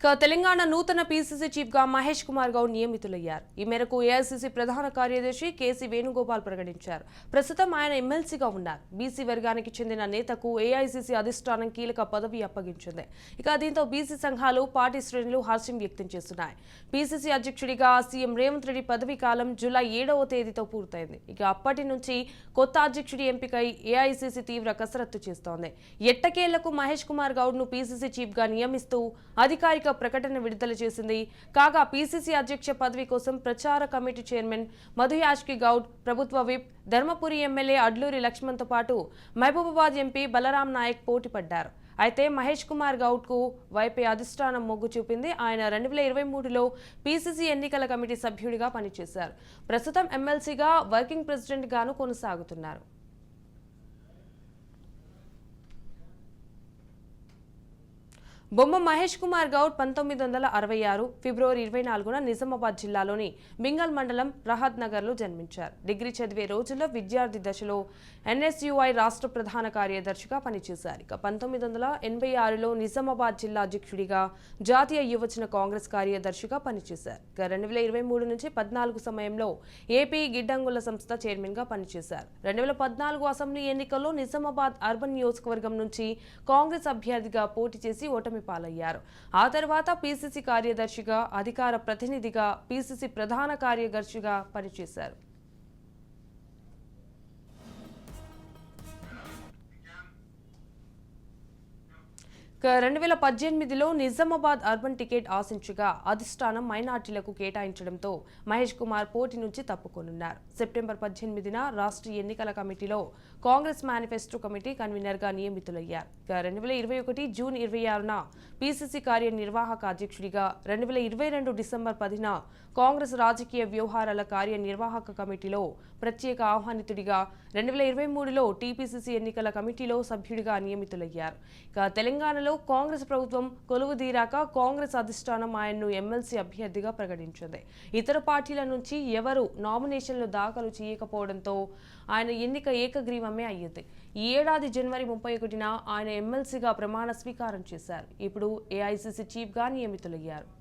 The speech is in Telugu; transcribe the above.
ఇక తెలంగాణ నూతన పీసీసీ చీఫ్గా మహేష్ కుమార్ గౌడ్ నియమితులయ్యారు. ఈ మేరకు ఏఐసీసీ ప్రధాన కార్యదర్శి కేసీ వేణుగోపాల్ ప్రకటించారు. ప్రస్తుతం ఆయన ఎమ్మెల్సీగా ఉన్నారు. బీసీ వర్గానికి చెందిన నేతకు ఏఐసీసీ అధిష్టానం కీలక పదవి అప్పగించింది. ఇక దీంతో బీసీ సంఘాలు పార్టీ శ్రేణులు హర్షం వ్యక్తం చేస్తున్నాయి. పీసీసీ అధ్యక్షుడిగా సీఎం రేవంత్ రెడ్డి పదవి కాలం జూలై ఏడవ తేదీతో పూర్తయింది. ఇక అప్పటి నుంచి కొత్త అధ్యక్షుడి ఎంపికై ఏఐసీసీ తీవ్ర కసరత్తు చేస్తోంది. ఎట్టకేళ్ళకు మహేష్ కుమార్ గౌడ్ను పీసీసీ చీఫ్గా నియమిస్తూ అధికారిక ప్రకటన విడుదల చేసింది. కాగా పీసీసీ అధ్యక్ష పదవి కోసం ప్రచార కమిటీ చైర్మన్ మధుయాష్కి గౌడ్ ప్రభుత్వ విప్ ధర్మపురి ఎమ్మెల్యే అడ్లూరి లక్ష్మణ్తో పాటు మహబూబాబాద్ ఎంపీ బలరాం నాయక్ పోటీ పడ్డారు అయితే మహేష్ కుమార్ గౌడ్కు వైపే అధిష్టానం మొగ్గు చూపింది. ఆయన రెండు వేల ఇరవై మూడులో పీసీసీ ఎన్నికల కమిటీ సభ్యుడిగా పనిచేశారు. ప్రస్తుతం ఎమ్మెల్సీగా వర్కింగ్ ప్రెసిడెంట్ గాను కొనసాగుతున్నారు. బొమ్మ మహేష్ కుమార్ గౌడ్ పంతొమ్మిది వందల అరవై ఆరు ఫిబ్రవరి ఇరవై నాలుగున నిజామాబాద్ జిల్లాలోని మింగల్ మండలం రహద్ నగర్లో జన్మించారు. డిగ్రీ చదివే రోజుల్లో విద్యార్థి దశలో ఎన్ఎస్యుఐ రాష్ట్ర ప్రధాన కార్యదర్శిగా పనిచేశారు. ఇక పంతొమ్మిది వందల ఎనభై ఆరులో నిజామాబాద్ జిల్లా అధ్యక్షుడిగా జాతీయ యువజన కాంగ్రెస్ కార్యదర్శిగా పనిచేశారు. ఇక రెండు వేల ఇరవై మూడు నుంచి పద్నాలుగు సమయంలో ఏపీ గిడ్డంగుల సంస్థ చైర్మన్గా పనిచేశారు. రెండు వేల పద్నాలుగు అసెంబ్లీ ఎన్నికల్లో నిజామాబాద్ అర్బన్ నియోజకవర్గం నుంచి కాంగ్రెస్ అభ్యర్థిగా పోటీ చేసి ఓటమి పాలయ్యారు. ఆ తర్వాత పీసీసీ కార్యదర్శిగా అధికార ప్రతినిధిగా పీసీసీ ప్రధాన కార్యదర్శిగా పనిచేశారు. రెండు వేల పద్దెనిమిదిలో నిజామాబాద్ అర్బన్ టికెట్ ఆశించగా అధిష్టానం మైనార్టీలకు కేటాయించడంతో మహేష్ కుమార్ పోటీ నుంచి తప్పుకొనున్నారు. సెప్టెంబర్ పద్దెనిమిదిన రాష్ట్ర ఎన్నికల కమిటీలో కాంగ్రెస్ మేనిఫెస్టో కమిటీ కన్వీనర్గా నియమితులయ్యారు. ఇక రెండు వేల ఇరవై ఒకటి జూన్ ఇరవై ఆరున పీసీసీ కార్యనిర్వాహక అధ్యక్షుడిగా రెండు వేల ఇరవై రెండు డిసెంబర్ పదిన కాంగ్రెస్ రాజకీయ వ్యవహారాల కార్యనిర్వాహక కమిటీలో ప్రత్యేక ఆహ్వానితుడిగా రెండు వేల ఇరవై మూడులో టీపీసీసీ ఎన్నికల కమిటీలో సభ్యుడిగా నియమితులయ్యారు. ఇక తెలంగాణలో కాంగ్రెస్ ప్రభుత్వం కొలువుదీరాక కాంగ్రెస్ అధిష్టానం ఆయన్ను ఎమ్మెల్సీ అభ్యర్థిగా ప్రకటించింది. ఇతర పార్టీల నుంచి ఎవరు నామినేషన్లు దాఖలు చేయకపోవడంతో ఆయన ఎన్నిక ఏకగ్రీవమే అయ్యింది. ఈ ఏడాది జనవరి ముప్పై ఒకటిన ఆయన ఎమ్మెల్సీగా ప్రమాణ స్వీకారం చేశారు. ఇప్పుడు ఏఐసీసీ చీఫ్గా నియమితులయ్యారు.